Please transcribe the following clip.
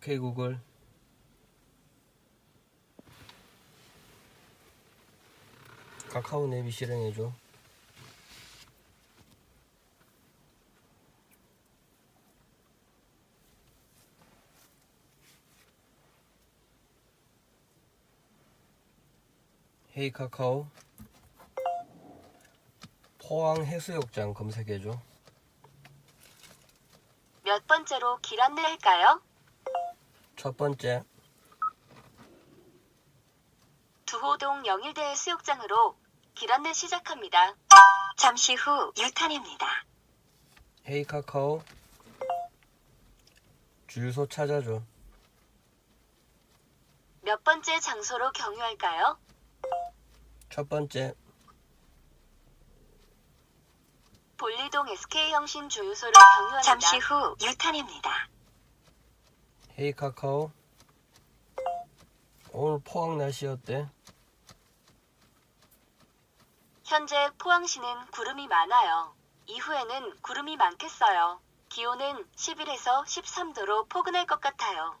오케이 구글. 카카오 내비 실행해줘. 헤이 카카오. 포항 해수욕장 검색해줘. 몇 번째로 길 안내할까요? 첫 번째 두호동 영일대 수욕장으로 길 안내 시작합니다. 잠시 후 유탄입니다. 헤이 카카오 주유소 찾아줘 몇 번째 장소로 경유할까요? 첫 번째 볼리동 SK 형신 주유소로 경유합니다. 잠시 후 유탄입니다. 헤이 카카오 오늘 포항 날씨 어때? 현재 포항시는 구름이 많아요. 이후에는 구름이 많겠어요. 기온은 11에서 13도로 포근할 것 같아요.